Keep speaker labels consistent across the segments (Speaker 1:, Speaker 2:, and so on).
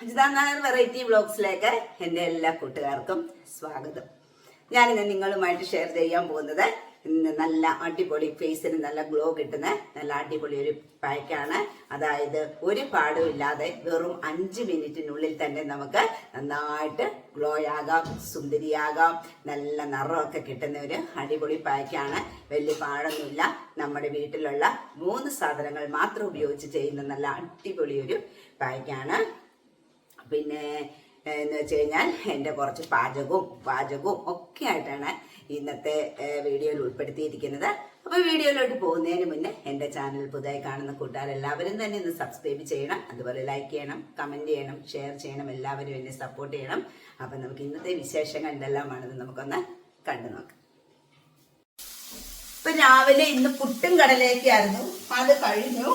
Speaker 1: Ajitha Nair variety വ്ളോഗ്സിലേക്ക് എന്റെ എല്ലാ കൂട്ടുകാർക്കും സ്വാഗതം. ഞാനിന്ന് നിങ്ങളുമായിട്ട് ഷെയർ ചെയ്യാൻ പോകുന്നത് ഇന്ന് നല്ല അടിപൊളി ഫേസിന് നല്ല ഗ്ലോ കിട്ടുന്ന നല്ല അടിപൊളി ഒരു പാക്കാണ് അതായത് ഒരു പാടും ഇല്ലാതെ വെറും അഞ്ച് മിനിറ്റിനുള്ളിൽ തന്നെ നമുക്ക് നന്നായിട്ട് ഗ്ലോ ആകാം സുന്ദരിയാകാം നല്ല നിറമൊക്കെ കിട്ടുന്ന ഒരു അടിപൊളി പാക്കാണ് വലിയ പാടൊന്നുമില്ല. നമ്മുടെ വീട്ടിലുള്ള മൂന്ന് സാധനങ്ങൾ മാത്രം ഉപയോഗിച്ച് ചെയ്യുന്ന നല്ല അടിപൊളി ഒരു പാക്കാണ് പിന്നെ എന്ന് വെച്ച് കഴിഞ്ഞാൽ എന്റെ കുറച്ച് പാചകവും പാചകവും ഒക്കെ ആയിട്ടാണ് ഇന്നത്തെ വീഡിയോയിൽ ഉൾപ്പെടുത്തിയിരിക്കുന്നത്. അപ്പോൾ വീഡിയോയിലോട്ട് പോകുന്നതിന് മുന്നേ എന്റെ ചാനൽ പുതുതായി കാണുന്ന കൂട്ടുകാരെല്ലാവരും തന്നെ ഒന്ന് സബ്സ്ക്രൈബ് ചെയ്യണം. അതുപോലെ ലൈക്ക് ചെയ്യണം കമന്റ് ചെയ്യണം ഷെയർ ചെയ്യണം എല്ലാവരും എന്നെ സപ്പോർട്ട് ചെയ്യണം. അപ്പം നമുക്ക് ഇന്നത്തെ വിശേഷങ്ങൾ എന്തെല്ലാമാണെന്ന് നമുക്കൊന്ന് കണ്ടു നോക്കാം. ഇപ്പൊ രാവിലെ ഇന്ന് പുട്ടും കടലേക്കായിരുന്നു അത് കഴിഞ്ഞു.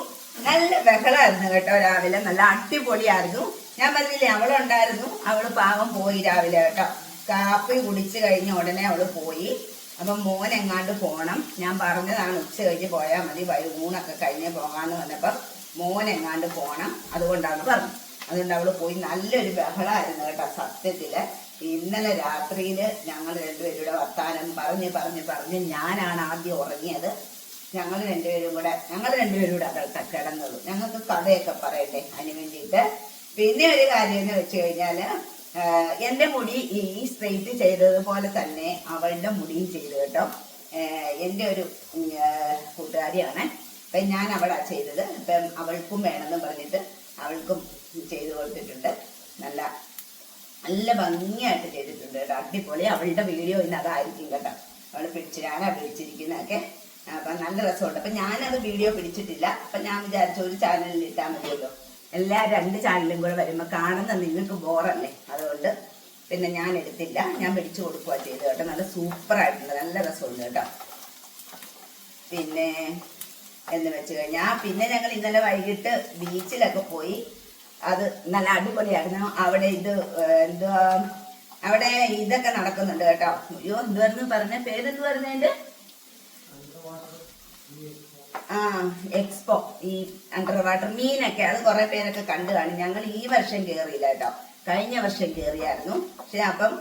Speaker 1: നല്ല ബഹളമായിരുന്നു കേട്ടോ രാവിലെ. നല്ല അടിപൊളിയായിരുന്നു. ഞാൻ പറഞ്ഞില്ലേ അവളുണ്ടായിരുന്നു. അവൾ പാവം പോയി രാവിലെ കേട്ടോ. കാപ്പി കുടിച്ചു കഴിഞ്ഞ ഉടനെ അവൾ പോയി. അപ്പം മോൻ എങ്ങാണ്ട് പോകണം ഞാൻ പറഞ്ഞതാണ് ഉച്ച കഴിഞ്ഞ് പോയാൽ മതി വൈ- ഊണൊക്കെ കഴിഞ്ഞ് പോകാന്ന് പറഞ്ഞപ്പം മോൻ എങ്ങാണ്ട് പോകണം അതുകൊണ്ടാണ് പറഞ്ഞു അതുകൊണ്ട് അവൾ പോയി. നല്ലൊരു ബഹളമായിരുന്നു കേട്ടോ സത്യത്തിൽ. ഇന്നലെ രാത്രിയിൽ ഞങ്ങൾ രണ്ടുപേരുടെ വർത്താനം പറഞ്ഞ് പറഞ്ഞ് പറഞ്ഞ് ഞാനാണ് ആദ്യം ഉറങ്ങിയത്. ഞങ്ങൾ രണ്ടുപേരും കൂടെ ഞങ്ങൾ രണ്ടുപേരും കൂടെ കിടന്നത്. ഞങ്ങൾക്ക് കഥയൊക്കെ പറയട്ടെ അതിന് വേണ്ടിയിട്ട്? പിന്നെ ഒരു കാര്യം എന്ന് വെച്ച് കഴിഞ്ഞാൽ എന്റെ മുടി ഈ സ്ട്രെയിറ്റ് ചെയ്തതുപോലെ തന്നെ അവളുടെ മുടിയും ചെയ്തു കേട്ടോ. എന്റെ ഒരു കൂട്ടുകാരിയാണ്. അപ്പൊ ഞാൻ അവളാ ചെയ്തത്. ഇപ്പം അവൾക്കും വേണമെന്ന് പറഞ്ഞിട്ട് അവൾക്കും ചെയ്തു കൊടുത്തിട്ടുണ്ട്. നല്ല നല്ല ഭംഗിയായിട്ട് ചെയ്തിട്ടുണ്ട് കേട്ടോ. അടിപൊളി. അവളുടെ വീഡിയോ ഇന്ന് അതായിരിക്കും കേട്ടോ. അവൾ പിടിച്ചിട്ടാണ് പിടിച്ചിരിക്കുന്നതൊക്കെ. അപ്പൊ നല്ല രസമുണ്ട്. അപ്പൊ ഞാനത് വീഡിയോ പിടിച്ചിട്ടില്ല. അപ്പൊ ഞാൻ വിചാരിച്ചു ഒരു ചാനലിൽ ഇട്ടാൽ മതിയല്ലോ. എല്ലാ രണ്ട് ചാനലും കൂടെ വരുമ്പോൾ കാണുന്ന നിങ്ങൾക്ക് ബോറല്ലേ? അതുകൊണ്ട് പിന്നെ ഞാൻ എടുത്തില്ല. ഞാൻ പിടിച്ചു കൊടുക്കുക ചെയ്തു കേട്ടോ. നല്ല സൂപ്പർ ആയിട്ടുണ്ട്. നല്ല രസമുണ്ട് കേട്ടോ. പിന്നെ എന്ന് വെച്ച് കഴിഞ്ഞാൽ പിന്നെ ഞങ്ങൾ ഇന്നലെ വൈകിട്ട് ബീച്ചിലൊക്കെ പോയി. അത് നല്ല അടിപൊളിയായിരുന്നു. അവിടെ ഇത് എന്തുവാ അവിടെ ഇതൊക്കെ നടക്കുന്നുണ്ട് കേട്ടോ. അയ്യോ എന്തുവായിരുന്നു പറഞ്ഞ? പേരെന്ത് പറഞ്ഞതിന്റെ എക്സ്പോ ഈ അണ്ടർ വാട്ടർ മീനൊക്കെ അത് കുറെ പേരൊക്കെ കണ്ടു കാണും. ഞങ്ങൾ ഈ വർഷം കേറിയില്ല കേട്ടോ. കഴിഞ്ഞ വർഷം കേറിയായിരുന്നു. പക്ഷെ അപ്പം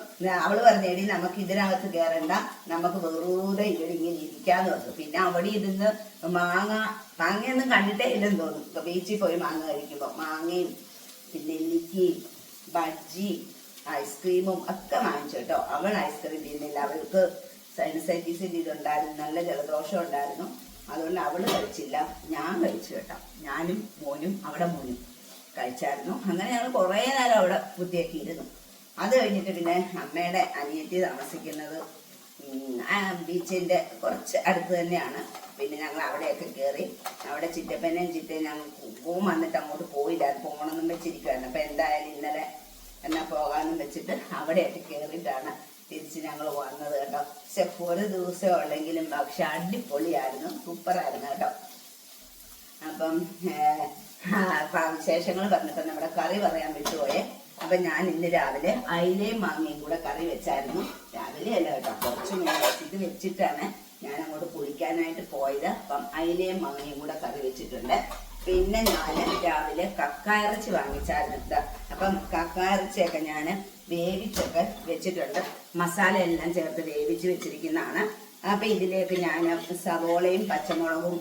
Speaker 1: അവൾ പറഞ്ഞേടി നമുക്ക് ഇതിനകത്ത് കയറണ്ട നമുക്ക് വെറുതെ ഇവിടെ ഇങ്ങനെ ഇരിക്കാന്ന് പറഞ്ഞു. പിന്നെ അവിടെ ഇരുന്ന് മാങ്ങ മാങ്ങയൊന്നും കണ്ടിട്ടേ ഇല്ലെന്ന് തോന്നുന്നു ഇപ്പൊ ബീച്ചിൽ പോയി മാങ്ങ കഴിക്കുമ്പോ. മാങ്ങയും പിന്നെ ഇല്ലിക്കയും ബജ്ജി ഐസ്ക്രീമും ഒക്കെ വാങ്ങിച്ചു കേട്ടോ. അവൾ ഐസ്ക്രീം തിന്നില്ല. അവൾക്ക് സൈനസൈറ്റീസിന്റെ ഇതുണ്ടായിരുന്നു. നല്ല ജലദോഷം ഉണ്ടായിരുന്നു. അതുകൊണ്ട് അവൾ കഴിച്ചില്ല. ഞാൻ കഴിച്ചു കേട്ടോ. ഞാനും മോനും അവിടെ മോനും കഴിച്ചായിരുന്നു. അങ്ങനെ ഞങ്ങൾ കുറേ നേരം അവിടെ ബുദ്ധിയാക്കിയിരുന്നു അത് കഴിഞ്ഞിട്ട് പിന്നെ അമ്മയുടെ അനിയത്തി താമസിക്കുന്നത് ബീച്ചിന്റെ കുറച്ച് അടുത്ത് തന്നെയാണ്. പിന്നെ ഞങ്ങൾ അവിടെയൊക്കെ കയറി അവിടെ ചിറ്റപ്പനെയും ചിറ്റയും ഞങ്ങൾ പൂവും വന്നിട്ട് അങ്ങോട്ട് പോയില്ല. അത് പോകണമെന്നും വെച്ചിരിക്കുവായിരുന്നു. അപ്പൊ എന്തായാലും ഇന്നലെ എന്നാ പോകാമെന്നും വെച്ചിട്ട് അവിടെയൊക്കെ കയറിയിട്ടാണ് തിരിച്ച് ഞങ്ങൾ വന്നത് കേട്ടോ. പക്ഷെ ഒരു ദിവസം ഉള്ളെങ്കിലും പക്ഷെ അടിപൊളിയായിരുന്നു. സൂപ്പറായിരുന്നു കേട്ടോ. അപ്പം വിശേഷങ്ങൾ പറഞ്ഞിട്ട് നമ്മുടെ കറി പറയാൻ വിട്ടുപോയെ. അപ്പൊ ഞാൻ ഇന്ന് രാവിലെ അയിലയും മാങ്ങയും കൂടെ കറി വെച്ചായിരുന്നു. രാവിലെ അല്ല കേട്ടോ കുറച്ച് വെച്ചിട്ട് വെച്ചിട്ടാണ് ഞാൻ അങ്ങോട്ട് കുളിക്കാനായിട്ട് പോയത്. അപ്പം അയിലയും മാങ്ങയും കൂടെ കറി വെച്ചിട്ടുണ്ട്. പിന്നെ ഞാൻ രാവിലെ കക്കയിറച്ചി വാങ്ങിച്ചായിരുന്നു. അപ്പം കക്കായിറച്ചിയൊക്കെ ഞാൻ വേവിച്ചൊക്കെ വെച്ചിട്ടുണ്ട്. മസാല എല്ലാം ചേർത്ത് വേവിച്ച് വെച്ചിരിക്കുന്നതാണ്. അപ്പം ഇതിലേക്ക് ഞാൻ സവോളയും പച്ചമുളകും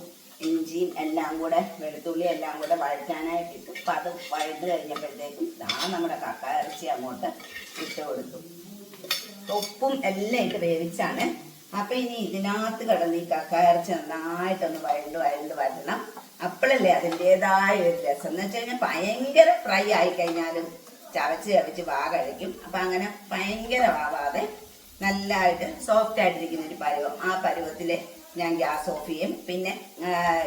Speaker 1: ഇഞ്ചിയും എല്ലാം കൂടെ വെളുത്തുള്ളി എല്ലാം കൂടെ വഴറ്റാനായിട്ട് ഇട്ടു അപ്പം അത് വഴുത്ത് കഴിഞ്ഞപ്പോഴത്തേക്കും ദാ നമ്മുടെ കക്കാരച്ചി അങ്ങോട്ട് ഇട്ട് കൊടുത്തു. ഉപ്പും എല്ലാം ഇട്ട് വേവിച്ചാണ്. അപ്പം ഇനി ഇതിനകത്ത് കിടന്ന് ഈ കക്കാരച്ചി നന്നായിട്ടൊന്ന് വഴണ്ട് വഴണ്ട് വരണം. അപ്പോഴല്ലേ അതിന്റെതായ ഒരു രസം. എന്ന് വെച്ച് കഴിഞ്ഞാൽ ഭയങ്കര ഫ്രൈ ആയി കഴിഞ്ഞാലും ചവച്ച് ചവച്ച് വാ കഴിക്കും. അപ്പം അങ്ങനെ ഭയങ്കര ആവാതെ നല്ലതായിട്ട് സോഫ്റ്റ് ആയിട്ടിരിക്കുന്ന ഒരു പരുവം. ആ പരുവത്തിൽ ഞാൻ ഗ്യാസ് ഓഫ് ചെയ്യും. പിന്നെ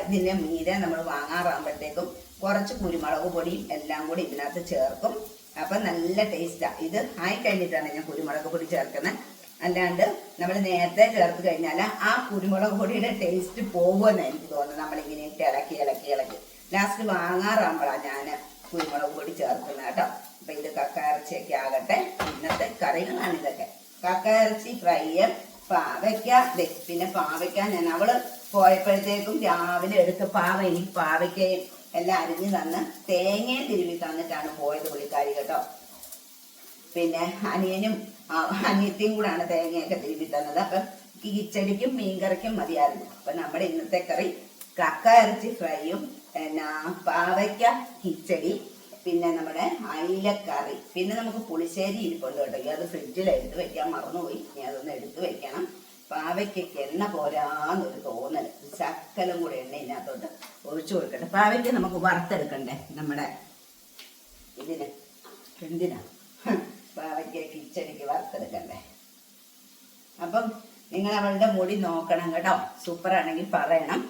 Speaker 1: ഇതിന്റെ മീര നമ്മൾ വാങ്ങാറാകുമ്പോഴത്തേക്കും കുറച്ച് കുരുമുളക് പൊടിയും എല്ലാം കൂടി ഇതിനകത്ത് ചേർക്കും. അപ്പം നല്ല ടേസ്റ്റാണ് ഇത് ആയി കഴിഞ്ഞിട്ടാണ് ഞാൻ കുരുമുളക് പൊടി ചേർക്കുന്നത് അല്ലാണ്ട് നമ്മൾ നേരത്തെ ചേർത്ത് കഴിഞ്ഞാൽ ആ കുരുമുളക് പൊടിയുടെ ടേസ്റ്റ് പോകുമെന്ന് എനിക്ക് തോന്നുന്നു. നമ്മളിങ്ങനെ ഇട്ട് ഇളക്കി ഇളക്കി ഇളക്കി. ലാസ്റ്റ് വാങ്ങാറാകുമ്പോഴാണ് ഞാൻ കുരുമുളക് പൊടി ചേർക്കുന്നത് കേട്ടോ. അപ്പൊ ഇത് കക്കയിറച്ചിയൊക്കെ ആകട്ടെ ഇന്നത്തെ കറികളാണ് ഇതൊക്കെ. കക്കയിറച്ചി ഫ്രൈ പാവയ്ക്ക. പിന്നെ പാവയ്ക്ക ഞാൻ അവൾ പോയപ്പോഴത്തേക്കും രാവിലെ എടുത്ത പാവ എനിക്ക് പാവയ്ക്കയും എല്ലാം അരിഞ്ഞു തന്ന് തേങ്ങയും തിരുവി തന്നിട്ടാണ് പോയത് പുള്ളിക്കാരി കേട്ടോ. പിന്നെ അനിയനും അനിയത്തിയും കൂടാണ് തേങ്ങയൊക്കെ തിരുമ്പി തന്നത്. അപ്പം കിച്ചടിക്കും മീൻകറിക്കും മതിയായിരുന്നു. അപ്പൊ നമ്മുടെ ഇന്നത്തെ കറി കക്ക ഇറച്ചി ഫ്രൈയും പിന്നെ പാവയ്ക്ക കിച്ചടി പിന്നെ നമ്മുടെ അയിലക്കറി. പിന്നെ നമുക്ക് പുളിശ്ശേരി ഇരിപ്പുണ്ട് കേട്ടോ. അത് ഫ്രിഡ്ജിൽ എടുത്ത് വെക്കാൻ മറന്നുപോയി. ഇനി അതൊന്ന് എടുത്ത് വെക്കണം. പാവയ്ക്കൊക്കെ എണ്ണ പോരാന്നൊരു തോന്നൽ ശക്കലും കൂടെ എണ്ണ ഇതിനകത്തോട്ട് ഒഴിച്ചു കൊടുക്കട്ടെ. പാവയ്ക്ക് നമുക്ക് വറുത്തെടുക്കണ്ടേ? നമ്മുടെ ഇതിന്. എന്തിനാ? പാവയ്ക്ക് കിച്ചടിക്ക് വറുത്തെടുക്കണ്ടേ അപ്പം നിങ്ങൾ അവളുടെ മുടി നോക്കണം കേട്ടോ. സൂപ്പർ ആണെങ്കിൽ പറയണം.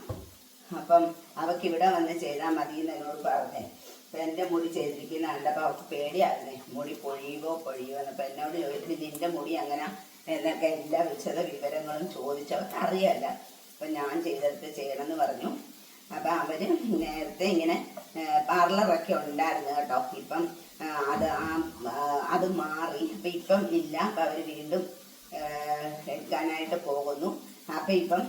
Speaker 1: അപ്പം അവക്ക് ഇവിടെ വന്ന് ചെയ്താൽ മതി എന്ന് എന്നോട് പറഞ്ഞേ. അപ്പൊ എന്റെ മുടി ചെയ്തിരിക്കുന്ന അപ്പൊ അവൾക്ക് പേടിയായിരുന്നേ. മുടി പൊഴിയുവോ പൊഴിയുവോ എന്ന്. അപ്പൊ എന്നോട് ചോദിച്ചിട്ട് നിന്റെ മുടി അങ്ങനെ എന്നൊക്കെ എല്ലാ വിശദ വിവരങ്ങളും ചോദിച്ചു. അവർക്ക് അറിയാല്ല അപ്പൊ ഞാൻ ചെയ്തെടുത്ത് ചെയ്യണമെന്ന് പറഞ്ഞു. അപ്പൊ അവർ നേരത്തെ ഇങ്ങനെ പാർലറൊക്കെ ഉണ്ടായിരുന്നു കേട്ടോ. ഇപ്പം അത് അത് മാറി. അപ്പം ഇപ്പം ഇല്ല. അപ്പം അവർ വീണ്ടും എടുക്കാനായിട്ട് പോകുന്നു. അപ്പം ഇപ്പം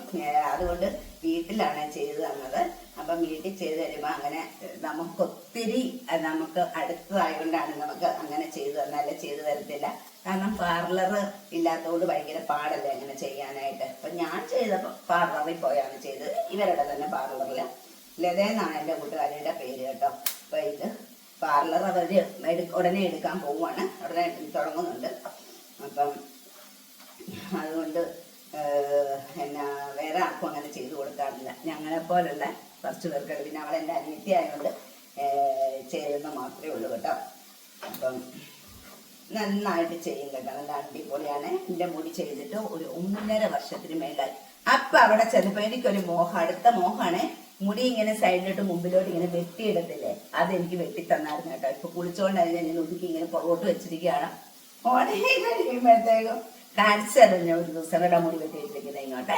Speaker 1: അതുകൊണ്ട് വീട്ടിലാണ് ചെയ്തു തന്നത്. അപ്പം വീട്ടിൽ ചെയ്തു തരുമ്പോൾ അങ്ങനെ നമുക്ക് ഒത്തിരി അഹ് നമുക്ക് അടുത്തതായതുകൊണ്ടാണ് നമുക്ക് അങ്ങനെ ചെയ്തു തന്നാലേ ചെയ്തു തരത്തില്ല. കാരണം പാർലർ ഇല്ലാത്തതുകൊണ്ട് ഭയങ്കര പാടല്ലേ അങ്ങനെ ചെയ്യാനായിട്ട്. അപ്പം ഞാൻ ചെയ്തപ്പോൾ പാർലറിൽ പോയാണ് ചെയ്തത്. ഇവരുടെ തന്നെ പാർലറിൽ ലതേന്നാണ് എന്റെ കൂട്ടുകാരിയുടെ പേര് കേട്ടോ. അപ്പം ഇത് പാർലർ അവർ ഉടനെ എടുക്കാൻ പോവുകയാണ് ഉടനെ തുടങ്ങുന്നുണ്ട്. അപ്പം അതുകൊണ്ട് എന്നാ വേറെ ആർക്കും അങ്ങനെ ചെയ്തു കൊടുക്കാറില്ല. ഞങ്ങളെ പോലുള്ള കുറച്ച് പേർക്ക് പിന്നെ അവളെന്റെ അനിയത്തി ആയതുകൊണ്ട് ചെയ്യുന്ന മാത്രമേ ഉള്ളൂ കേട്ടോ. അപ്പം നന്നായിട്ട് ചെയ്യും കേട്ടോ. നല്ല അടിപൊളിയാണ്. എന്റെ മുടി ചെയ്തിട്ട് ഒരു ഒന്നര വർഷത്തിന് മേലായി. അപ്പം അവിടെ ചെറുപ്പേനിക്കൊരു മോഹം. അടുത്ത മോഹമാണ് മുടി ഇങ്ങനെ സൈഡിലോട്ട് മുമ്പിലോട്ട് ഇങ്ങനെ വെട്ടിയിടത്തില്ലേ? അതെനിക്ക് വെട്ടി തന്നായിരുന്നു കേട്ടോ. ഇപ്പൊ കുളിച്ചോണ്ട് അതിനെ ഞാൻ ഒതുക്കി ഇങ്ങനെ പുറകോട്ട് വെച്ചിരിക്കുകയാണ്. ഓണേ കഴിയുമ്പോഴത്തേക്കും കാണിച്ചു തരുന്ന ഒരു ദിവസം കേട്ടോ മുടി വെട്ടിയിട്ടിരിക്കുന്നത് ഇങ്ങോട്ടെ?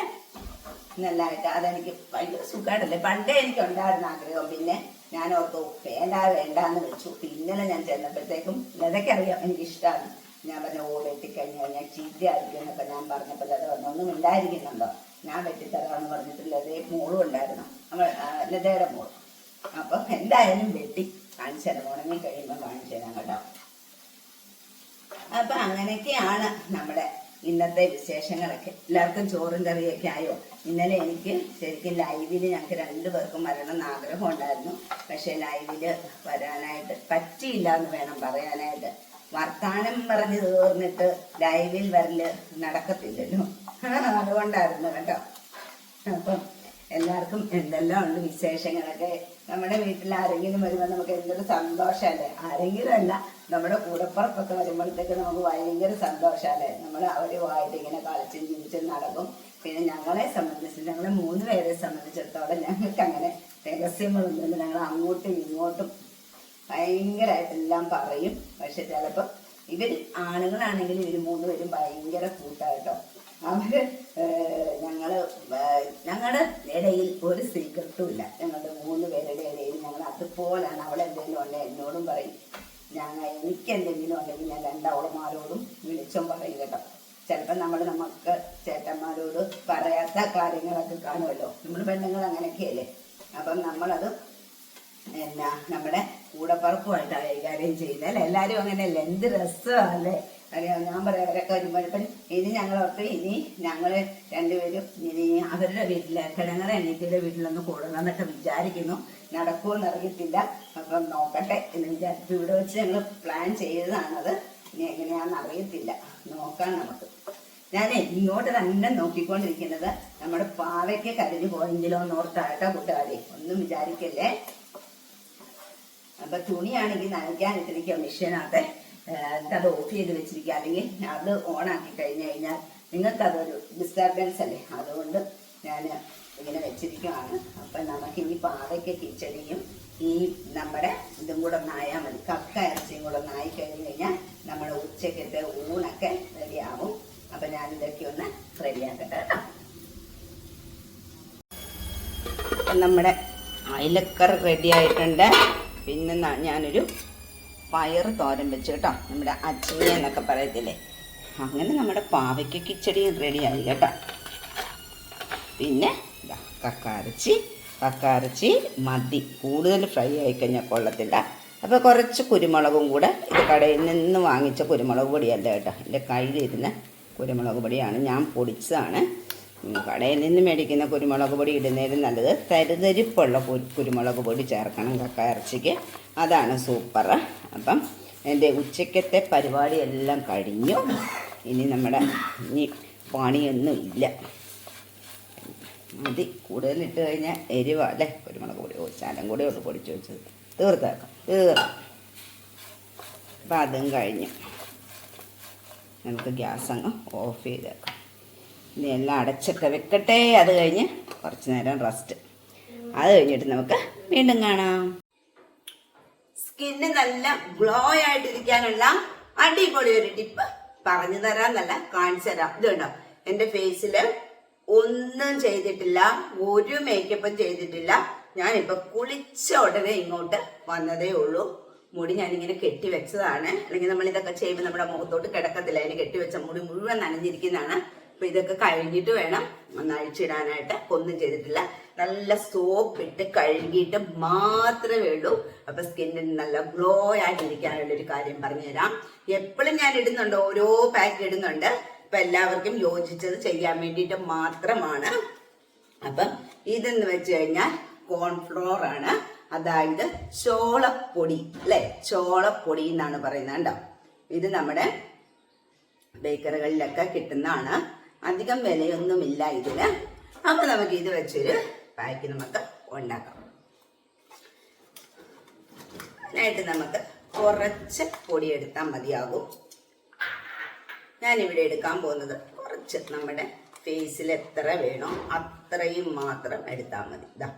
Speaker 1: നല്ലതായിട്ട് അതെനിക്ക് ഭയങ്കര സുഖമായിട്ടല്ലേ പണ്ടേ എനിക്ക് ഉണ്ടായിരുന്ന ആഗ്രഹം. പിന്നെ ഞാൻ ഓർത്തു വേണ്ട വേണ്ടാന്ന് വെച്ചു. ഇന്നലെ ഞാൻ ചെന്നപ്പോഴത്തേക്കും ലതയ്ക്കറിയാം എനിക്ക് ഇഷ്ടമാണ് ഞാൻ പറഞ്ഞ ഓ വെട്ടിക്കഴിഞ്ഞ് കഴിഞ്ഞാൽ ചീത്തയായിരിക്കും എന്നൊക്കെ ഞാൻ പറഞ്ഞപ്പോൾ ലത പറഞ്ഞു ഒന്നും ഞാൻ വെട്ടിത്തരാമെന്ന് പറഞ്ഞിട്ട് ലതയെ മോളും ഉണ്ടായിരുന്നു. നമ്മൾ ലതയുടെ മോൾ. അപ്പം എന്തായാലും വെട്ടി കാണിച്ചു തരാം. ഉണങ്ങി കഴിയുമ്പോൾ കാണിച്ചു തരാം കേട്ടോ. അപ്പൊ അങ്ങനെയൊക്കെയാണ് നമ്മുടെ ഇന്നത്തെ വിശേഷങ്ങളൊക്കെ. എല്ലാവർക്കും ചോറും കറിയൊക്കെ ആയോ? ഇന്നലെ എനിക്ക് ശരിക്കും ലൈവിൽ ഞങ്ങൾക്ക് രണ്ടു പേർക്കും വരണം എന്ന് ആഗ്രഹം ഉണ്ടായിരുന്നു. പക്ഷെ ലൈവിൽ വരാനായിട്ട് പറ്റിയില്ല എന്ന് വേണം പറയാനായിട്ട്. വർത്താനം പറഞ്ഞ് തീർന്നിട്ട് ലൈവിൽ വരൽ നടക്കത്തില്ലല്ലോ. അതുകൊണ്ടായിരുന്നു കേട്ടോ. അപ്പം എല്ലാവർക്കും എന്തെല്ലാം ഉണ്ട് വിശേഷങ്ങളൊക്കെ? നമ്മുടെ വീട്ടിൽ ആരെങ്കിലും വരുമ്പോൾ നമുക്ക് എന്തൊരു സന്തോഷമല്ലേ? ആരെങ്കിലും അല്ല നമ്മുടെ കൂടപ്പുറത്തൊക്കെ വരുമ്പോഴത്തേക്ക് നമുക്ക് ഭയങ്കര സന്തോഷമല്ലേ? നമ്മൾ അവരുമായിട്ട് ഇങ്ങനെ കളിച്ചും ചിന്തിച്ചും നടക്കും. പിന്നെ ഞങ്ങളെ സംബന്ധിച്ച് ഞങ്ങളെ മൂന്ന് പേരെ സംബന്ധിച്ചിടത്തോളം ഞങ്ങൾക്ക് അങ്ങനെ രഹസ്യങ്ങളൊന്നുമില്ല ഞങ്ങൾ അങ്ങോട്ടും ഇങ്ങോട്ടും ഭയങ്കരമായിട്ടെല്ലാം പറയും. പക്ഷെ ചിലപ്പോൾ ഇവർ ആണുങ്ങളാണെങ്കിൽ ഇവർ മൂന്ന് പേരും ഭയങ്കര കൂട്ടായിട്ടോ അവർ ഞങ്ങൾ ഞങ്ങൾ ഞങ്ങളുടെ ഇടയിൽ ഒരു സീക്രട്ടും ഇല്ല ഞങ്ങളുടെ മൂന്ന് പേരുടെ ഇടയിൽ ഞങ്ങൾ അതുപോലാണ്. അവൾ എന്തെങ്കിലും ഉണ്ടെങ്കിൽ എന്നോടും പറയും. ഞങ്ങൾ എനിക്ക് എന്തെങ്കിലും ഉണ്ടെങ്കിൽ ഞാൻ രണ്ടവളമാരോടും വിളിച്ചും പറയും കേട്ടോ. ചിലപ്പോൾ നമ്മൾ നമുക്ക് ചേട്ടന്മാരോട് പറയാത്ത കാര്യങ്ങളൊക്കെ കാണുമല്ലോ. നമ്മൾ പെണ്ണുങ്ങൾ അങ്ങനെയൊക്കെയല്ലേ? അപ്പം നമ്മളത് എന്നാ നമ്മുടെ കൂടപ്പറപ്പുമായിട്ടാണ് കൈകാര്യം ചെയ്യുന്നത്. എല്ലാവരും അങ്ങനെയല്ലേ? എന്ത് രസമല്ലേ ഞാൻ പറയാം അവരൊക്കെ വരുമ്പോഴപ്പം ഇനി ഞങ്ങൾ ഓർത്ത് ഇനി ഞങ്ങൾ രണ്ടുപേരും ഇനി അവരുടെ വീട്ടിലെ കിടങ്ങറ അനിയത്തിയുടെ വീട്ടിലൊന്ന് കൂടണം എന്നൊക്കെ വിചാരിക്കുന്നു നടക്കുമെന്ന് അറിയത്തില്ല. അപ്പം നോക്കട്ടെ എന്ന് വിചാരിച്ചു. ഇവിടെ വെച്ച് ഞങ്ങൾ പ്ലാൻ ചെയ്തതാണത്. ഇനി എങ്ങനെയാണെന്ന് അറിയത്തില്ല. നോക്കാം നമുക്ക്. ഞാൻ ഇങ്ങോട്ട് തന്നെ നോക്കിക്കൊണ്ടിരിക്കുന്നത്. നമ്മുടെ പാവയ്ക്ക് കരിഞ്ഞു പോയെങ്കിലോ എന്ന് ഓർത്താട്ടോ കൂട്ടുകാരെ. ഒന്നും വിചാരിക്കല്ലേ? അപ്പൊ തുണിയാണെങ്കിൽ നനയ്ക്കാൻ ഇട്ടിരിക്കുക മെഷീനകത്ത് അത് ഓഫ് ചെയ്ത് വെച്ചിരിക്കുക. അല്ലെങ്കിൽ അത് ഓണാക്കി കഴിഞ്ഞു കഴിഞ്ഞാൽ നിങ്ങൾക്ക് അതൊരു ഡിസ്റ്റർബൻസ് അല്ലേ? അതുകൊണ്ട് ഞാൻ ഇങ്ങനെ വെച്ചിരിക്കുകയാണ് അപ്പം നമുക്ക് ഇനി പാവയ്ക്ക് കിച്ചടിയും ഈ നമ്മുടെ ഇതും കൂടെ നായാൽ മതി. കക്ക ഇറച്ചിയും കൂടെ നായി കഴിഞ്ഞ് കഴിഞ്ഞാൽ നമ്മുടെ ഉച്ചക്കത്തെ ഊണൊക്കെ റെഡിയാവും. അപ്പം ഞാൻ ഇതൊക്കെ ഒന്ന് റെഡിയാക്കട്ടെ കേട്ടോ. നമ്മുടെ അയിലക്കർ റെഡി ആയിട്ടുണ്ട് പിന്നെ ഞാനൊരു പയർ തോരൻ വെച്ച് കേട്ടോ. നമ്മുടെ അച്ഛന എന്നൊക്കെ പറയത്തില്ലേ. അങ്ങനെ നമ്മുടെ പാവയ്ക്ക കിച്ചടിയും റെഡിയായി കേട്ടോ. പിന്നെ കക്കാരച്ചി കക്കാരച്ചി മതി. കൂടുതൽ ഫ്രൈ ആയി കഴിഞ്ഞാൽ കൊള്ളത്തില്ല. അപ്പോൾ കുറച്ച് കുരുമുളകും കൂടെ ഇത് കടയിൽ നിന്ന് വാങ്ങിച്ച കുരുമുളക് പൊടിയല്ല കേട്ടോ. എന്റെ കയ്യിലിരുന്ന കുരുമുളക് പൊടിയാണ്. ഞാൻ പൊടിച്ചതാണ്. കടയിൽ നിന്ന് മേടിക്കുന്ന കുരുമുളക് പൊടി ഇടുന്നതിലും നല്ലത്. തരുതരിപ്പുള്ള കുരുമുളക് പൊടി ചേർക്കണം കക്ക ഇറച്ചിക്ക്. അതാണ് സൂപ്പർ അപ്പം എന്റെ ഉച്ചക്കത്തെ പരിപാടിയെല്ലാം കഴിഞ്ഞു. ഇനി നമ്മുടെ ഇനി പണിയൊന്നും ഇല്ല. മതി. കൂടുതലിട്ട് കഴിഞ്ഞാൽ എരിവ അല്ലേ? കുരുമുളക് പൊടി. ചാലം കൂടെ ഉള്ളു പൊടിച്ച് വെച്ചത്. തീർത്താക്കാം. തീർ അപ്പം അതും കഴിഞ്ഞു. നമുക്ക് ഗ്യാസ് അങ്ങ് ഓഫ് ചെയ്തേക്കാം. ഇനി എല്ലാം അടച്ചൊക്കെ വെക്കട്ടെ. അത് കഴിഞ്ഞ് കുറച്ച് നേരം റെസ്റ്റ്. അത് കഴിഞ്ഞിട്ട് നമുക്ക് വീണ്ടും കാണാം. സ്കിന്ന് നല്ല ഗ്ലോ ആയിട്ടിരിക്കാനുള്ള അടിപൊളി ഒരു ടിപ്പ് പറഞ്ഞു തരാന്നല്ല കാണിച്ചു തരാം. ഇതുണ്ടോ എന്റെ ഫേസിൽ ഒന്നും ചെയ്തിട്ടില്ല ഒരു മേക്കപ്പും ചെയ്തിട്ടില്ല. ഞാനിപ്പോ കുളിച്ച ഉടനെ ഇങ്ങോട്ട് വന്നതേ ഉള്ളൂ. മുടി ഞാനിങ്ങനെ കെട്ടി വെച്ചതാണ്. അല്ലെങ്കിൽ നമ്മൾ ഇതൊക്കെ ചെയ്യുമ്പോൾ നമ്മുടെ മുഖത്തോട്ട് കിടക്കത്തില്ല. അതിന് കെട്ടിവെച്ച മുടി മുഴുവൻ നനഞ്ഞിരിക്കുന്നതാണ്. അപ്പൊ ഇതൊക്കെ കഴുകിയിട്ട് വേണം ഒന്ന് അഴിച്ചിടാനായിട്ട് ഒന്നും ചെയ്തിട്ടില്ല. നല്ല സോപ്പ് ഇട്ട് കഴുകിയിട്ട് മാത്രമേ ഉള്ളൂ. അപ്പൊ സ്കിന്നിന് നല്ല ഗ്ലോ ആയിട്ടിരിക്കാനുള്ള ഒരു കാര്യം പറഞ്ഞുതരാം. എപ്പോഴും ഞാൻ ഇടുന്നുണ്ട്. ഓരോ പാക്ക് ഇടുന്നുണ്ട്. അപ്പൊ എല്ലാവർക്കും യോജിച്ചത് ചെയ്യാൻ വേണ്ടിയിട്ട് മാത്രമാണ്. അപ്പം ഇതെന്ന് വെച്ച് കഴിഞ്ഞാൽ കോൺഫ്ലോർ ആണ്. അതായത് ചോളപ്പൊടി അല്ലെ? ചോളപ്പൊടി എന്നാണ് പറയുന്നത് കേട്ടോ. ഇത് നമ്മുടെ ബേക്കറികളിലൊക്കെ കിട്ടുന്നതാണ്. അധികം വിലയൊന്നുമില്ല ഇതിന് അപ്പൊ നമുക്ക് ഇത് വെച്ചൊരു പാക്ക് നമുക്ക് ഉണ്ടാക്കാം. അതിനായിട്ട് നമുക്ക് കുറച്ച് പൊടി എടുത്താൽ മതിയാകും. ഞാനിവിടെ എടുക്കാൻ പോകുന്നത് കുറച്ച് നമ്മുടെ ഫേസിൽ എത്ര വേണോ അത്രയും മാത്രം എടുത്താൽ മതി. ഇതാ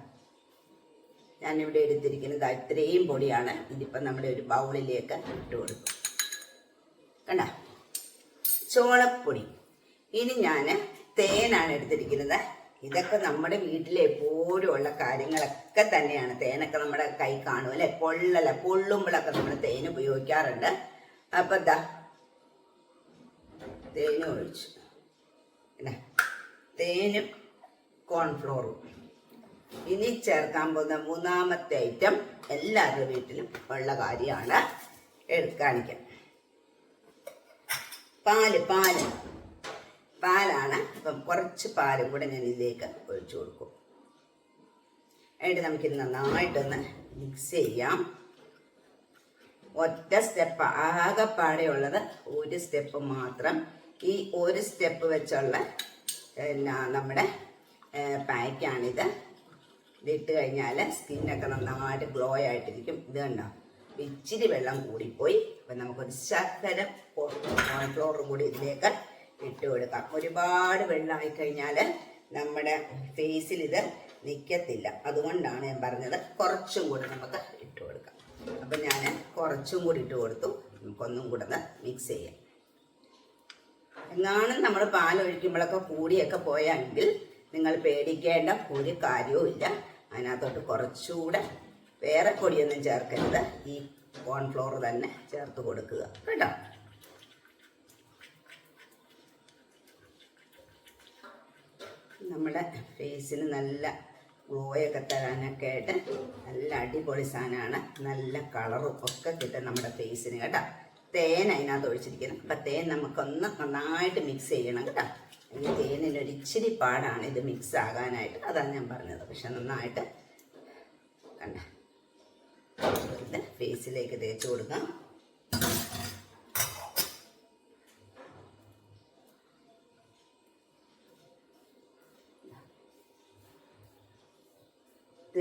Speaker 1: ഞാനിവിടെ എടുത്തിരിക്കുന്നത് ഇത്രയും പൊടിയാണ്. ഇതിപ്പം നമ്മുടെ ഒരു ബൗളിലേക്ക് ഇട്ട് കൊടുക്കും. കണ്ട? ചോളപ്പൊടി. ഇനി ഞാൻ തേനാണ് എടുത്തിരിക്കുന്നത്. ഇതൊക്കെ നമ്മുടെ വീട്ടിൽ എപ്പോഴും ഉള്ള കാര്യങ്ങളൊക്കെ തന്നെയാണ്. തേനൊക്കെ നമ്മുടെ കൈ കാണും അല്ലെ? പൊള്ളല പൊള്ളുമ്പോഴൊക്കെ നമ്മൾ തേൻ ഉപയോഗിക്കാറുണ്ട്. അപ്പൊ എന്താ തേനും ഒഴിച്ചു. അല്ലെ? തേനും കോൺഫ്ലോറും. ഇനി ചേർക്കാൻ പോകുന്ന മൂന്നാമത്തെ ഐറ്റം എല്ലാവരുടെ വീട്ടിലും ഉള്ള കാര്യമാണ് എടുക്കാണിക്കാൻ കാണിക്കാം പാൽ പാൽ. പാലാണ്. അപ്പം കുറച്ച് പാലും കൂടെ ഞാൻ ഇതിലേക്ക് ഒഴിച്ചു കൊടുക്കും. എന്നിട്ട് നമുക്കിത് നന്നായിട്ടൊന്ന് മിക്സ് ചെയ്യാം. ഒറ്റ സ്റ്റെപ്പ് ആകെപ്പാടെ ഉള്ളത് ഒരു സ്റ്റെപ്പ് മാത്രം. ഈ ഒരു സ്റ്റെപ്പ് വെച്ചുള്ള പിന്നെ നമ്മുടെ പാക്കാണിത് ഇതിട്ട് കഴിഞ്ഞാൽ സ്കിന്നൊക്കെ നന്നായിട്ട് ഗ്ലോ ആയിട്ടിരിക്കും. ഇത് കണ്ടോ? ഇച്ചിരി വെള്ളം കൂടിപ്പോയി. അപ്പം നമുക്കൊരു ശകലം കോൺഫ്ലോറും കൂടി ഇതിലേക്ക് ഇട്ട് കൊടുക്കാം. ഒരുപാട് വെള്ളമായി കഴിഞ്ഞാൽ നമ്മുടെ ഫേസിൽ ഇത് നിൽക്കത്തില്ല അതുകൊണ്ടാണ് ഞാൻ പറഞ്ഞത് കുറച്ചും കൂടി നമുക്ക് ഇട്ട് കൊടുക്കാം. അപ്പം ഞാൻ കുറച്ചും കൂടി ഇട്ട് കൊടുത്തു. നമുക്കൊന്നും കൂടെ ഒന്ന് മിക്സ് ചെയ്യാം. എങ്ങാനും നമ്മൾ പാലൊഴിക്കുമ്പോഴൊക്കെ കൂടിയൊക്കെ പോയാണെങ്കിൽ നിങ്ങൾ പേടിക്കേണ്ട ഒരു കാര്യവും ഇല്ല. അതിനകത്തോട്ട് കുറച്ചുകൂടെ വേറെ പൊടിയൊന്നും ചേർക്കരുത്. ഈ കോൺഫ്ലോർ തന്നെ ചേർത്ത് കൊടുക്കുക. കേട്ടോ? നമ്മുടെ ഫേസിന് നല്ല ഗ്ലോയൊക്കെ തരാനൊക്കെ ആയിട്ട് നല്ല അടിപൊളി സാധനമാണ്. നല്ല കളറും ഒക്കെ കിട്ടും നമ്മുടെ ഫേസിന് കേട്ടോ. തേൻ അതിനകത്ത് ഒഴിച്ചിരിക്കുന്നത് അപ്പം തേൻ നമുക്കൊന്ന് നന്നായിട്ട് മിക്സ് ചെയ്യണം കേട്ടോ. ഈ തേനിലൊരിച്ചിരി പാടാണ് ഇത് മിക്സ് ആകാനായിട്ട്. അതാണ് ഞാൻ പറഞ്ഞത്. പക്ഷെ നന്നായിട്ട് കണ്ട? ഫേസിലേക്ക് തേച്ച് കൊടുക്കാം.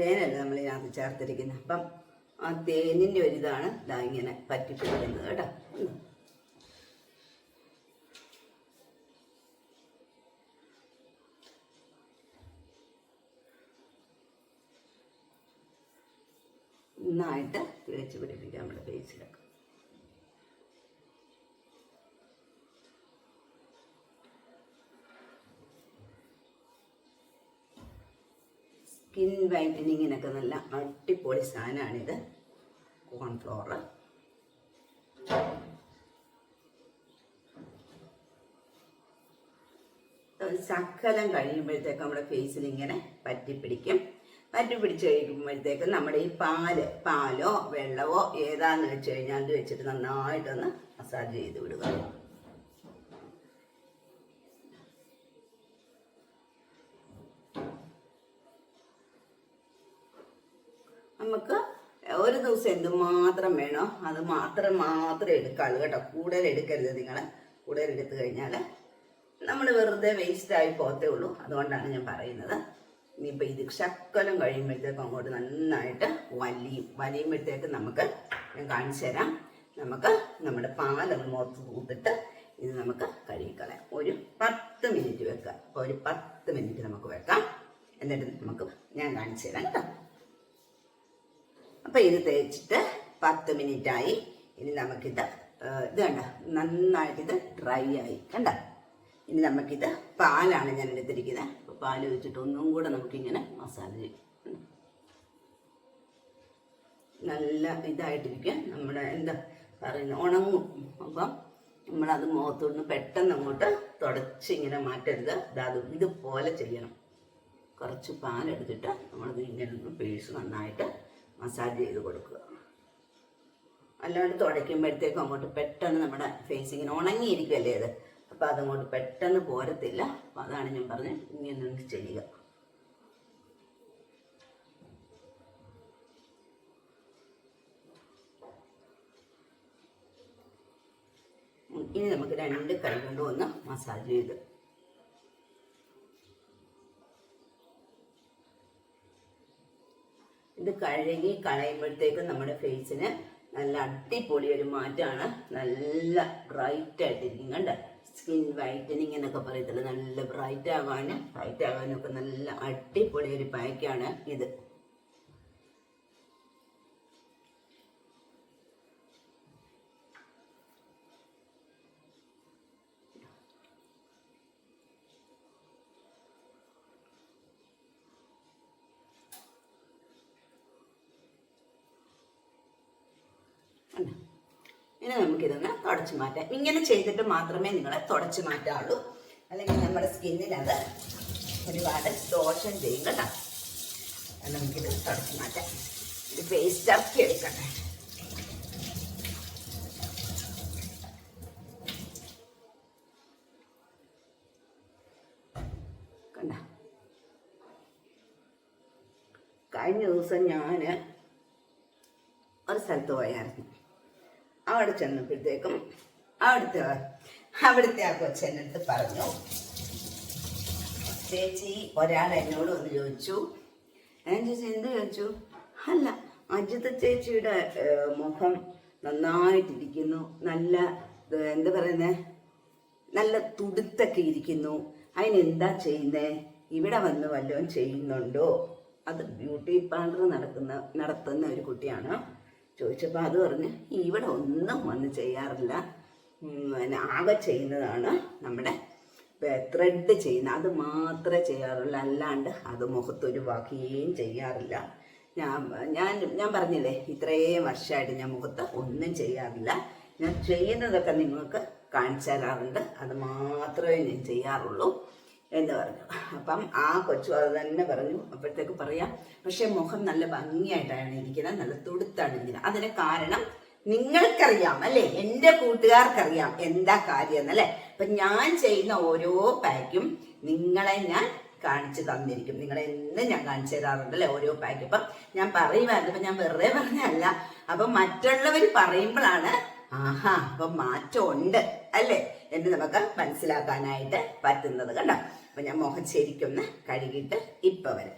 Speaker 1: തേനല്ല നമ്മൾ ഇതിനകത്ത് ചേർത്തിരിക്കുന്നത് അപ്പം ആ തേനിന്റെ ഒരു ഇതാണ് ഇതാ ഇങ്ങനെ പറ്റിപ്പിടിക്കുന്നത് കേട്ടോ. നന്നായിട്ട് തേച്ച് പിടിപ്പിക്കാം നമ്മുടെ ഫേസിലൊക്കെ സ്കിൻ വൈറ്റനിങ്ങിനൊക്കെ നല്ല അടിപൊളി സാധനമാണിത്. കോൺഫ്ലോർ ശക്കലം കഴിയുമ്പോഴത്തേക്കും നമ്മുടെ ഫേസിൽ ഇങ്ങനെ പറ്റിപ്പിടിക്കും. പറ്റി പിടിച്ച് കഴിക്കുമ്പോഴത്തേക്കും നമ്മുടെ ഈ പാൽ പാലോ വെള്ളമോ ഏതാന്ന് വെച്ച് കഴിഞ്ഞാൽ അത് വെച്ചിട്ട് നന്നായിട്ടൊന്ന് മസാജ് ചെയ്ത് വിടുക. എന്തുമാത്രം വേണോ. അത് മാത്രം മാത്രം എടുക്കാള്ളൂ കേട്ടോ. കൂടുതൽ എടുക്കരുത് നിങ്ങൾ കൂടുതൽ എടുത്തു കഴിഞ്ഞാൽ നമ്മൾ വെറുതെ വേസ്റ്റ് ആയി പോകത്തേ ഉള്ളൂ. അതുകൊണ്ടാണ് ഞാൻ പറയുന്നത്. ഇനിയിപ്പോൾ ഇത് ശക്കലം കഴിയുമ്പോഴത്തേക്കും അങ്ങോട്ട് നന്നായിട്ട് വലിയും. വലിയുമ്പോഴത്തേക്ക് നമുക്ക് ഞാൻ കാണിച്ചു തരാം. നമുക്ക് നമ്മുടെ പാലൊന്ന് മുഖത്ത് കൂത്തിട്ട് ഇത് നമുക്ക് കഴുകിക്കളയാം. ഒരു പത്ത് മിനിറ്റ് വെക്കാം. അപ്പോൾ ഒരു പത്ത് മിനിറ്റ് നമുക്ക് വെക്കാം. എന്നിട്ട് നമുക്ക് ഞാൻ കാണിച്ചു തരാം കേട്ടോ. അപ്പം ഇത് തേച്ചിട്ട് പത്ത് മിനിറ്റ് ആയി ഇനി നമുക്കിത് ഇത് കണ്ട? നന്നായിട്ട് ഇത് ഡ്രൈ ആയി. കണ്ട? ഇനി നമുക്കിത് പാലാണ് ഞാൻ എടുത്തിരിക്കുന്നത് അപ്പോൾ പാൽ വെച്ചിട്ട് ഒന്നും കൂടെ നമുക്കിങ്ങനെ മസാല? നല്ല ഇതായിട്ടിരിക്കും നമ്മുടെ എന്താ പറയുന്നത് ഉണങ്ങും. അപ്പം നമ്മളത് മുഖത്തുനിന്ന് പെട്ടെന്ന് അങ്ങോട്ട് തുടച്ച് ഇങ്ങനെ മാറ്റരുത്. ഇതാത് ഇതുപോലെ ചെയ്യണം. കുറച്ച് പാലെടുത്തിട്ട് നമ്മളത് ഇങ്ങനെ ഒന്ന് പേഴ്സ് നന്നായിട്ട് മസാജ് ചെയ്ത് കൊടുക്കുക. അല്ലാണ്ട് തുടയ്ക്കുമ്പോഴത്തേക്കും അങ്ങോട്ട് പെട്ടെന്ന് നമ്മുടെ ഫേസ് ഇങ്ങനെ ഉണങ്ങിയിരിക്കുമല്ലേ അത്? അപ്പം അതങ്ങോട്ട് പെട്ടെന്ന് പോരത്തില്ല. അപ്പം അതാണ് ഞാൻ പറഞ്ഞത്. ഇങ്ങനെ ഒന്ന് ചെയ്യുക. ഇനി നമുക്ക് രണ്ട് കൈ കൊണ്ടുവന്ന് മസാജ് ചെയ്ത് ഇത് കഴുകി കളയുമ്പോഴത്തേക്കും നമ്മുടെ ഫേസിന് നല്ല അടിപൊളി ഒരു മാറ്റമാണ്. നല്ല ബ്രൈറ്റ് ആയിട്ടിരിക്കും കണ്ട? സ്കിൻ വൈറ്റനിങ് എന്നൊക്കെ പറയത്തില്ല? നല്ല ബ്രൈറ്റ് ആവാനും ബ്രൈറ്റ് ആവാനും ഒക്കെ നല്ല അടിപൊളി ഒരു പാക്കാണ് ഇത്. നമുക്കിതൊന്ന് തുടച്ചു മാറ്റാം. ഇങ്ങനെ ചെയ്തിട്ട് മാത്രമേ നിങ്ങളെ തുടച്ചു മാറ്റാവുള്ളൂ. അല്ലെങ്കിൽ നമ്മുടെ സ്കിന്നിൽ അത് ഒരുപാട് ദോഷം ചെയ്യും കേട്ടോ. നമുക്കിത് തുടച്ചു മാറ്റാം. ഇത് പേസ്റ്റ് ആക്കി എടുക്കട്ടെ. കഴിഞ്ഞ ദിവസം ഞാൻ ഒരു സ്ഥലത്ത് പോയായിരുന്നു. അവിടെ ചെന്നപ്പോഴത്തേക്കും അവിടുത്തെ അവിടുത്തെ ആ കൊച്ചെന്നെടുത്ത് പറഞ്ഞു. ചേച്ചി ഒരാൾ എന്നോട് ഒന്ന് ചോദിച്ചു. ഞാൻ ചോദിച്ചു എന്ത് ചോദിച്ചു? അല്ല അജിത ചേച്ചിയുടെ മുഖം നന്നായിട്ടിരിക്കുന്നു. നല്ല എന്താ പറയുന്നേ? നല്ല തുടുത്തൊക്കെ ഇരിക്കുന്നു. അതിനെന്താ ചെയ്യുന്നേ? ഇവിടെ വന്ന് വല്ലതും ചെയ്യുന്നുണ്ടോ? അത് ബ്യൂട്ടി പാർലർ നടക്കുന്ന നടത്തുന്ന ഒരു കുട്ടിയാണ്. ചോദിച്ചപ്പോൾ അത് പറഞ്ഞ് ഇവിടെ ഒന്നും വന്ന് ചെയ്യാറില്ല. പിന്നെ ആകെ ചെയ്യുന്നതാണ് നമ്മുടെ ത്രെഡ് ചെയ്യുന്ന അത് മാത്രമേ ചെയ്യാറുള്ളൂ. അല്ലാണ്ട് അത് മുഖത്തൊരു വകയും ചെയ്യാറില്ല. ഞാൻ ഞാൻ ഞാൻ പറഞ്ഞില്ലേ ഇത്രയും വർഷമായിട്ട് ഞാൻ മുഖത്ത് ഒന്നും ചെയ്യാറില്ല. ഞാൻ ചെയ്യുന്നതൊക്കെ നിങ്ങൾക്ക് കാണിച്ചു തരാറുണ്ട്. അത് മാത്രമേ ഞാൻ ചെയ്യാറുള്ളൂ. എന്ന് പറഞ്ഞു. അപ്പം ആ കൊച്ചു അത് തന്നെ പറഞ്ഞു. അപ്പോഴത്തേക്ക് പറയാം പക്ഷെ മുഖം നല്ല ഭംഗിയായിട്ടാണ് ഇരിക്കുന്നത്. നല്ല തുടുത്താണ് ഇരിക്കുന്നത്. അതിന് കാരണം നിങ്ങൾക്കറിയാം അല്ലെ? എന്റെ കൂട്ടുകാർക്കറിയാം എന്താ കാര്യം എന്നല്ലേ? അപ്പൊ ഞാൻ ചെയ്യുന്ന ഓരോ പാക്കും നിങ്ങളെ ഞാൻ കാണിച്ചു തന്നിരിക്കും. നിങ്ങളെ എന്നും ഞാൻ കാണിച്ചു തരാറുണ്ട് അല്ലെ ഓരോ പാക്ക് അപ്പം ഞാൻ പറയുമായിരുന്നു. ഇപ്പൊ ഞാൻ വെറുതെ പറഞ്ഞല്ല അപ്പൊ മറ്റുള്ളവർ പറയുമ്പോഴാണ് ആഹാ അപ്പൊ മാറ്റം ഉണ്ട് അല്ലേ? എന്ന് നമുക്ക് മനസ്സിലാക്കാനായിട്ട് പറ്റുന്നത് കണ്ടോ? അപ്പൊ ഞാൻ മുഖം ശരിക്കൊന്ന് കഴുകിയിട്ട് ഇപ്പൊ വരാം.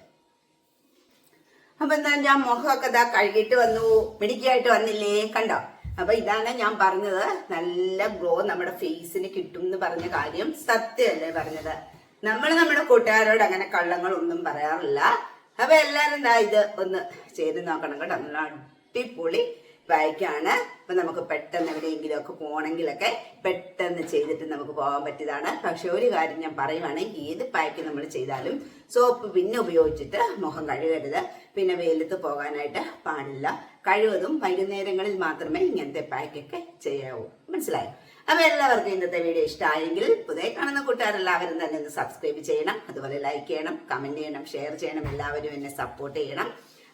Speaker 1: അപ്പൊ എന്താ ഞാൻ മുഖമൊക്കെ ഇതാ കഴുകിയിട്ട് വന്നു മിടിക്കായിട്ട് വന്നില്ലേ? കണ്ടോ? അപ്പൊ ഇതാണ് ഞാൻ പറഞ്ഞത് നല്ല ഗ്ലോ നമ്മുടെ ഫേസിന് കിട്ടും എന്ന് പറഞ്ഞ കാര്യം സത്യമല്ലേ പറഞ്ഞത്. നമ്മൾ നമ്മുടെ കൂട്ടുകാരോട് അങ്ങനെ കള്ളങ്ങളൊന്നും പറയാറില്ല. അപ്പൊ എല്ലാരും ഇത് ഒന്ന് ചെയ്ത് നോക്കണം കേട്ടോ നല്ല അടിപൊളി പായ്ക്കാണ് അപ്പൊ നമുക്ക് പെട്ടെന്ന് എവിടെയെങ്കിലും ഒക്കെ പോകണമെങ്കിലൊക്കെ പെട്ടെന്ന് ചെയ്തിട്ട് നമുക്ക് പോകാൻ പറ്റിയതാണ്. പക്ഷെ ഒരു കാര്യം ഞാൻ പറയുവാണെങ്കിൽ ഏത് പാക്ക് നമ്മൾ ചെയ്താലും സോപ്പ് പിന്നെ ഉപയോഗിച്ചിട്ട് മുഖം കഴുകരുത്. പിന്നെ വെയിലത്ത് പോകാനായിട്ട് പാടില്ല. കഴിവതും വൈകുന്നേരങ്ങളിൽ മാത്രമേ ഇങ്ങനത്തെ പാക്കൊക്കെ ചെയ്യാവൂ. മനസ്സിലായോ? അപ്പൊ എല്ലാവർക്കും ഇന്നത്തെ വീഡിയോ ഇഷ്ടമായെങ്കിൽ പുതിയ കാണുന്ന കൂട്ടുകാരെല്ലാവരും തന്നെ ഒന്ന് സബ്സ്ക്രൈബ് ചെയ്യണം. അതുപോലെ ലൈക്ക് ചെയ്യണം കമന്റ് ചെയ്യണം ഷെയർ ചെയ്യണം. എല്ലാവരും എന്നെ സപ്പോർട്ട് ചെയ്യണം.